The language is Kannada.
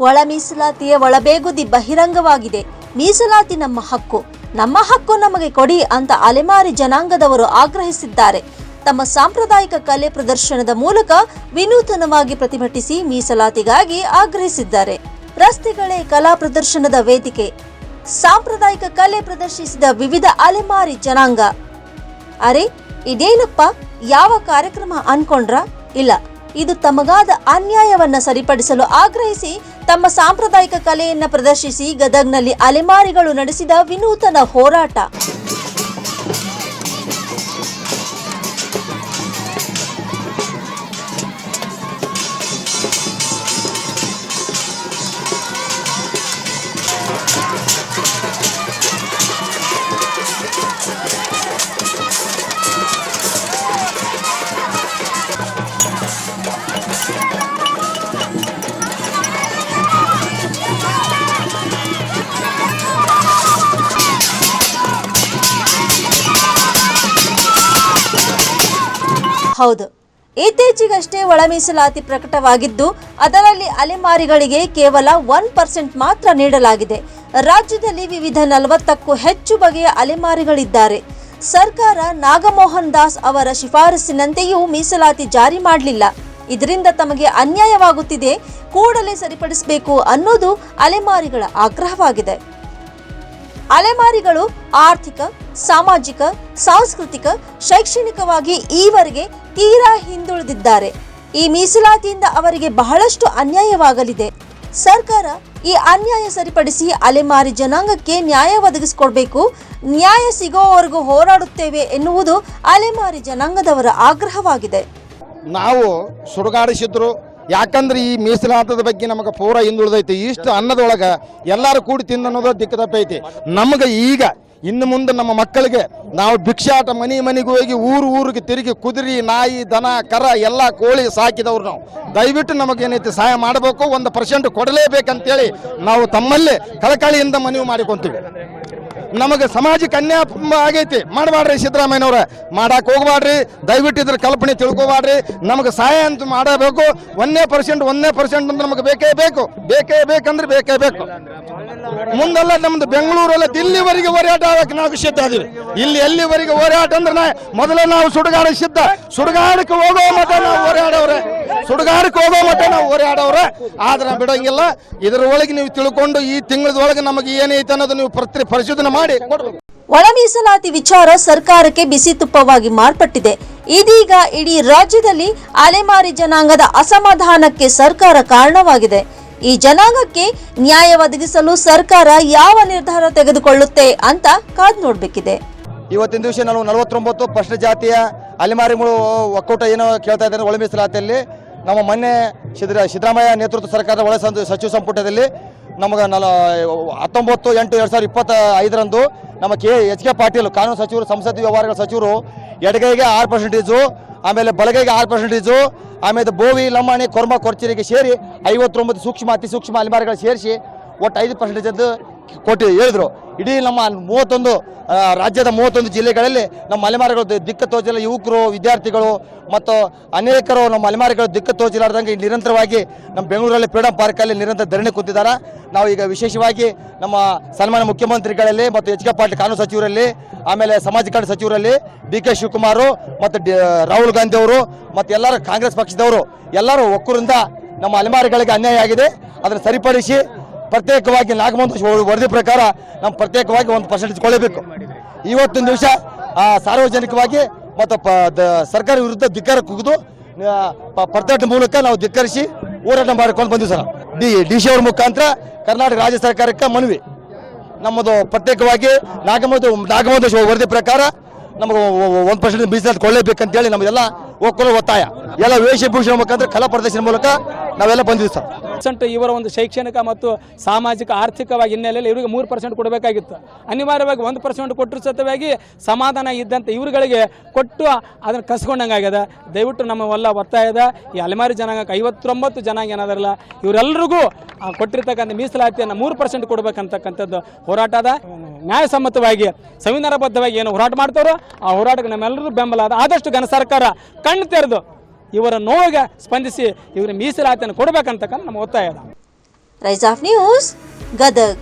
ಒಳ ಮೀಸಲಾತಿಯ ಒಳಬೇಗುದಿ ಬಹಿರಂಗವಾಗಿದೆ. ಮೀಸಲಾತಿ ನಮ್ಮ ಹಕ್ಕು. ನಮ್ಮ ಹಕ್ಕು ನಮಗೆ ಕೊಡಿ ಅಂತ ಅಲೆಮಾರಿ ಜನಾಂಗದವರು ಆಗ್ರಹಿಸಿದ್ದಾರೆ. ತಮ್ಮ ಸಾಂಪ್ರದಾಯಿಕ ಕಲೆ ಪ್ರದರ್ಶನದ ಮೂಲಕ ವಿನೂತನವಾಗಿ ಪ್ರತಿಭಟಿಸಿ ಮೀಸಲಾತಿಗಾಗಿ ಆಗ್ರಹಿಸಿದ್ದಾರೆ. ರಸ್ತೆಗಳೇ ಕಲಾ ಪ್ರದರ್ಶನದ ವೇದಿಕೆ. ಸಾಂಪ್ರದಾಯಿಕ ಕಲೆ ಪ್ರದರ್ಶಿಸಿದ ವಿವಿಧ ಅಲೆಮಾರಿ ಜನಾಂಗ. ಅರೆ, ಇದೇನಪ್ಪ? ಯಾವ ಕಾರ್ಯಕ್ರಮ ಅನ್ಕೊಂಡ್ರ? ಇಲ್ಲ ಇದು ತಮಗಾದ ಅನ್ಯಾಯವನ್ನ ಸರಿಪಡಿಸಲು ಆಗ್ರಹಿಸಿ ತಮ್ಮ ಸಾಂಪ್ರದಾಯಿಕ ಕಲೆಯನ್ನ ಪ್ರದರ್ಶಿಸಿ ಗದಗ್ನಲ್ಲಿ ಅಲೆಮಾರಿಗಳು ನಡೆಸಿದ ವಿನೂತನ ಹೋರಾಟ. ಹೌದು. ಇತ್ತೀಚೆಗಷ್ಟೇ ಒಳ ಮೀಸಲಾತಿ ಪ್ರಕಟವಾಗಿದ್ದು, ಅದರಲ್ಲಿ ಅಲೆಮಾರಿಗಳಿಗೆ ಕೇವಲ ಒನ್ ಪರ್ಸೆಂಟ್ ಮಾತ್ರ ನೀಡಲಾಗಿದೆ. ರಾಜ್ಯದಲ್ಲಿ ವಿವಿಧ ನಲವತ್ತಕ್ಕೂ ಹೆಚ್ಚು ಬಗೆಯ ಅಲೆಮಾರಿಗಳಿದ್ದಾರೆ. ಸರ್ಕಾರ ನಾಗಮೋಹನ್ ದಾಸ್ ಅವರ ಶಿಫಾರಸಿನಂತೆಯೂ ಮೀಸಲಾತಿ ಜಾರಿ ಮಾಡಲಿಲ್ಲ. ಇದರಿಂದ ತಮಗೆ ಅನ್ಯಾಯವಾಗುತ್ತಿದೆ. ಕೂಡಲೇ ಸರಿಪಡಿಸಬೇಕು ಅನ್ನೋದು ಅಲೆಮಾರಿಗಳ ಆಗ್ರಹವಾಗಿದೆ. ಅಲೆಮಾರಿಗಳು ಆರ್ಥಿಕ, ಸಾಮಾಜಿಕ, ಸಾಂಸ್ಕೃತಿಕ, ಶೈಕ್ಷಣಿಕವಾಗಿ ಈವರೆಗೆ ತೀರಾ ಹಿಂದುಳಿದಿದ್ದಾರೆ. ಈ ಮೀಸಲಾತಿಯಿಂದ ಅವರಿಗೆ ಬಹಳಷ್ಟು ಅನ್ಯಾಯವಾಗಲಿದೆ. ಸರ್ಕಾರ ಈ ಅನ್ಯಾಯ ಸರಿಪಡಿಸಿ ಅಲೆಮಾರಿ ಜನಾಂಗಕ್ಕೆ ನ್ಯಾಯ ಒದಗಿಸಿಕೊಡ್ಬೇಕು, ನ್ಯಾಯ ಸಿಗೋವರೆಗೂ ಹೋರಾಡುತ್ತೇವೆ ಎನ್ನುವುದು ಅಲೆಮಾರಿ ಜನಾಂಗದವರ ಆಗ್ರಹವಾಗಿದೆ. ನಾವು ಸುಡುಗಾಡಿಸಿದ್ರು ಯಾಕಂದ್ರೆ ಈ ಮೀಸಲಾತದ ಬಗ್ಗೆ ನಮಗೆ ಪೂರ ಹಿಂದುಳಿದೈತಿ. ಇಷ್ಟು ಅನ್ನದೊಳಗೆ ಎಲ್ಲರೂ ಕೂಡಿ ತಿಂದ ಅನ್ನೋದು ದಿಕ್ಕು ತಪ್ಪೈತಿ ನಮಗೆ ಈಗ ಇನ್ನು ಮುಂದೆ ನಮ್ಮ ಮಕ್ಕಳಿಗೆ ನಾವು ಭಿಕ್ಷಾಟ ಮನೆ ಮನೆಗೆ ಹೋಗಿ ಊರು ಊರಿಗೆ ತಿರುಗಿ ಕುದುರೆ, ನಾಯಿ, ದನ, ಕರ, ಎಲ್ಲ ಕೋಳಿ ಸಾಕಿದವ್ರು ನಾವು. ದಯವಿಟ್ಟು ನಮಗೇನೈತಿ ಸಹಾಯ ಮಾಡಬೇಕು, ಒಂದು ಪರ್ಸೆಂಟ್ ಕೊಡಲೇಬೇಕಂತೇಳಿ ನಾವು ತಮ್ಮಲ್ಲೇ ಕಳಕಳಿಯಿಂದ ಮನವಿ ಮಾಡಿಕೊಂತೀವಿ. ನಮಗೆ ಸಮಾಜಕ್ಕೆ ಅನ್ಯಾಯ ಆಗೈತಿ. ಮಾಡಬಾಡ್ರಿ ಸಿದ್ದರಾಮಯ್ಯನವ್ರ. ಮಾಡಕ್ಕೆ ಹೋಗ್ಬಾಡ್ರಿ ದಯವಿಟ್ಟು ಇದ್ರ ಕಲ್ಪನೆ ತಿಳ್ಕೊಬಾಡ್ರಿ ನಮಗೆ ಸಹಾಯ ಅಂತ ಮಾಡಬೇಕು. ಒಂದೇ ಪರ್ಸೆಂಟ್ ಒಂದೇ ಪರ್ಸೆಂಟ್ ಅಂತ ನಮಗೆ ಬೇಕೇ ಬೇಕು. ಬೇಕೇ ಬೇಕಂದ್ರೆ ಬೇಕೇ ಬೇಕು. ಮುಂದೆಲ್ಲ ನಮ್ದು ಬೆಂಗಳೂರಲ್ಲ ದಿಲ್ಲಿವರೆಗೆ ಹೋರಾಟ ಆಗಕ್ಕೆ ನಾವು ಸಿದ್ಧ ಅದೀವಿ ಇಲ್ಲಿ ಎಲ್ಲಿವರೆಗೆ ಹೋರಾಟ ಅಂದ್ರೆ ಮೊದಲ ನಾವು ಸುಡುಗಾಡ ಸಿದ್ಧ. ಸುಡುಗಾಡಕ್ಕೆ ಹೋಗೋ ಮತ್ತೆ ನಾವು ಹೋರಾಡವ್ರೆ. ಸುಡುಗಾಡಕ್ಕೆ ಹೋಗೋ ಮಟ್ಟ ನಾವು ಹೋರಾಡವ್ರೆ. ಆದ್ರೆ ಬಿಡೋಂಗಿಲ್ಲ. ಇದರೊಳಗೆ ಒಳಗೆ ನೀವು ತಿಳ್ಕೊಂಡು ಈ ತಿಂಗಳದೊಳಗೆ ನಮಗೆ ಏನೈತೆ ಅನ್ನೋದು ನೀವು ಪ್ರತಿ ಪರಿಶೋಧನೆ ಮಾಡಿ. ಕೊಡ್ಬೇಕು ಒಳ ಮೀಸಲಾತಿ ವಿಚಾರ ಸರ್ಕಾರಕ್ಕೆ ಬಿಸಿ ತುಪ್ಪವಾಗಿ ಮಾರ್ಪಟ್ಟಿದೆ. ಇದೀಗ ಇಡೀ ರಾಜ್ಯದಲ್ಲಿ ಅಲೆಮಾರಿ ಜನಾಂಗದ ಅಸಮಾಧಾನಕ್ಕೆ ಸರ್ಕಾರ ಕಾರಣವಾಗಿದೆ. ಈ ಜನಾಂಗಕ್ಕೆ ನ್ಯಾಯ ಒದಗಿಸಲು ಸರ್ಕಾರ ಯಾವ ನಿರ್ಧಾರ ತೆಗೆದುಕೊಳ್ಳುತ್ತೆ ಅಂತ ಕಾದ್ ನೋಡ್ಬೇಕಿದೆ. ಇವತ್ತಿನ ದಿವಸ ನಾವು ನಲವತ್ತೊಂಬತ್ತು ಪಶ್ಚಿಮ ಜಾತಿಯ ಅಲೆಮಾರಿಗಳು ಒಕ್ಕೂಟ ಏನೋ ಕೇಳ್ತಾ ಇದ್ದಾರೆ ಒಳ ಮೀಸಲಾತಿಯಲ್ಲಿ ನಮ್ಮ ಮೊನ್ನೆ ಸಿದ್ರ ಸಿದ್ದರಾಮಯ್ಯ ನೇತೃತ್ವ ಸರ್ಕಾರದ ಒಳ ಸಚಿವ ಸಂಪುಟದಲ್ಲಿ ನಮಗೆ ನಲ ಹತ್ತೊಂಬತ್ತು ಎಂಟು ಎರಡು ಸಾವಿರದ ಇಪ್ಪತ್ತ ಐದರಂದು ನಮ್ಮ ಕೆ ಎಚ್ ಕೆ ಪಾಟೀಲ್ ಕಾನೂನು ಸಚಿವರು ಸಂಸದೀಯ ವ್ಯವಹಾರಗಳ ಸಚಿವರು ಎಡಗೈಗೆ ಆರು ಪರ್ಸೆಂಟೇಜು ಆಮೇಲೆ ಬಲಗೈಗೆ ಆರು ಪರ್ಸೆಂಟೇಜು ಆಮೇಲೆ ಬೋವಿ, ಲಂಬಾಣಿ, ಕೊರ್ಮ, ಕೊರ್ಚಿರಿಗೆ ಸೇರಿ ಐವತ್ತೊಂಬತ್ತು ಸೂಕ್ಷ್ಮ ಅತಿ ಸೂಕ್ಷ್ಮ ಅಲೆಮಾರಿಗಳು ಸೇರಿಸಿ ಒಟ್ಟು ಐದು ಪರ್ಸೆಂಟೇಜ್ ಅಂತ ಕೊಟ್ಟು ಹೇಳಿದ್ರು. ಇಡೀ ನಮ್ಮ ಮೂವತ್ತೊಂದು ರಾಜ್ಯದ ಮೂವತ್ತೊಂದು ಜಿಲ್ಲೆಗಳಲ್ಲಿ ನಮ್ಮ ಅಲೆಮಾರಿಗಳು ದಿಕ್ಕ ತೋಚಿಲ್ಲ. ಯುವಕರು, ವಿದ್ಯಾರ್ಥಿಗಳು ಮತ್ತು ಅನೇಕರು ನಮ್ಮ ಅಲೆಮಾರಿಗಳು ದಿಕ್ಕ ತೋಚಿಲಾರ್ದಂಗೆ ನಿರಂತರವಾಗಿ ನಮ್ಮ ಬೆಂಗಳೂರಲ್ಲಿ ಫ್ರೀಡಂ ಪಾರ್ಕಲ್ಲಿ ನಿರಂತರ ಧರಣಿ ಕೂತಿದ್ದಾರೆ ನಾವು ಈಗ ವಿಶೇಷವಾಗಿ ನಮ್ಮ ಸನ್ಮಾನ್ಯ ಮುಖ್ಯಮಂತ್ರಿಗಳಲ್ಲಿ ಮತ್ತು ಎಚ್ ಕೆ ಪಾಟೀಲ್ ಕಾನೂನು ಸಚಿವರಲ್ಲಿ, ಆಮೇಲೆ ಸಮಾಜ ಕಲ್ಯಾಣ ಸಚಿವರಲ್ಲಿ ಡಿ ಕೆ ಶಿವಕುಮಾರು ಮತ್ತು ರಾಹುಲ್ ಗಾಂಧಿ ಅವರು ಮತ್ತು ಎಲ್ಲರೂ ಕಾಂಗ್ರೆಸ್ ಪಕ್ಷದವರು ಎಲ್ಲರೂ ಒಕ್ಕೂರಿಂದ ನಮ್ಮ ಅಲೆಮಾರಿಗಳಿಗೆ ಅನ್ಯಾಯ ಆಗಿದೆ. ಅದನ್ನು ಸರಿಪಡಿಸಿ ಪ್ರತ್ಯೇಕವಾಗಿ ನಾಗಮಂತ ವರದಿ ಪ್ರಕಾರ ನಾವು ಪ್ರತ್ಯೇಕವಾಗಿ ಒಂದು ಪರ್ಸೆಂಟೇಜ್ ಕೊಳ್ಳಬೇಕು ಇವತ್ತಿನ ದಿವಸ ಸಾರ್ವಜನಿಕವಾಗಿ ಮತ್ತು ಸರ್ಕಾರ ವಿರುದ್ಧ ಧಿಕ್ಕಾರ ಕುಗಿದು ಪ್ರತ್ಯೇಕ ಮೂಲಕ ನಾವು ಧಿಕ್ಕರಿಸಿ ಹೋರಾಟ ಮಾಡಿಕೊಂಡು ಬಂದಿವಿ ಸರ್. ಡಿ ಡಿ ಸಿ ಅವ್ರ ಮುಖಾಂತರ ಕರ್ನಾಟಕ ರಾಜ್ಯ ಸರ್ಕಾರಕ್ಕೆ ಮನವಿ. ನಮ್ಮದು ಪ್ರತ್ಯೇಕವಾಗಿ ನಾಗಮಂತ ನಾಗಮಂತ ವರದಿ ಪ್ರಕಾರ ನಮಗೆ ಒಂದು ಪರ್ಸೆಂಟ್ ಮೀಸಲಾತಿ ಕೊಳ್ಳೇಬೇಕಂತೇಳಿ ನಮಗೆಲ್ಲ ಒಕ್ಕಲು ಒತ್ತಾಯ. ಎಲ್ಲ ವೇಷಭೂಷಣ ಮುಖಾಂತರ ಕಲಾ ಪ್ರದರ್ಶನ ಮೂಲಕ ನಾವೆಲ್ಲ ಬಂದಿದ್ದೀವಿ ಸರ್. ಪರ್ಸೆಂಟ್ ಇವರ ಒಂದು ಶೈಕ್ಷಣಿಕ ಮತ್ತು ಸಾಮಾಜಿಕ ಆರ್ಥಿಕವಾಗಿ ಹಿನ್ನೆಲೆಯಲ್ಲಿ ಇವರಿಗೆ ಮೂರು ಪರ್ಸೆಂಟ್ ಕೊಡಬೇಕಾಗಿತ್ತು. ಅನಿವಾರ್ಯವಾಗಿ ಒಂದು ಪರ್ಸೆಂಟ್ ಕೊಟ್ಟರು ಸತ್ಯವಾಗಿ ಸಮಾಧಾನ ಇದ್ದಂಥ ಇವರುಗಳಿಗೆ ಕೊಟ್ಟು ಅದನ್ನು ಕಸ್ಕೊಂಡಂಗಾಗ್ಯದ ದಯವಿಟ್ಟು ನಮ್ಮ ಎಲ್ಲ ಒತ್ತಾಯದ ಈ ಅಲೆಮಾರಿ ಜನಾಂಗಕ್ಕೆ ಐವತ್ತೊಂಬತ್ತು ಜನಾಂಗ ಏನಾದಾರಲ್ಲ ಇವರೆಲ್ಲರಿಗೂ ಕೊಟ್ಟಿರ್ತಕ್ಕಂಥ ಮೀಸಲಾತಿಯನ್ನು ಮೂರು ಪರ್ಸೆಂಟ್ ಕೊಡಬೇಕಂತಕ್ಕಂಥದ್ದು ಹೋರಾಟ ಅದ. ನ್ಯಾಯಸಮ್ಮತವಾಗಿ, ಸಂವಿಧಾನಬದ್ಧವಾಗಿ ಏನು ಹೋರಾಟ ಮಾಡ್ತಾರೋ ಆ ಹೋರಾಟಕ್ಕೆ ನಮ್ಮೆಲ್ಲರೂ ಬೆಂಬಲ ಆದ ಆದಷ್ಟು ಘನ ಸರ್ಕಾರ ಕಣ್ಣು ತೆರೆದು ಇವರ ನೋವಿಗೆ ಸ್ಪಂದಿಸಿ ಇವರ ಮೀಸಲಾತಿಯನ್ನು ಕೊಡಬೇಕಂತಕ್ಕಂಥ ನಮ್ಮ ಒತ್ತಾಯ ರೈಸ್ ಆಫ್ ನ್ಯೂಸ್ ಗದಗ್.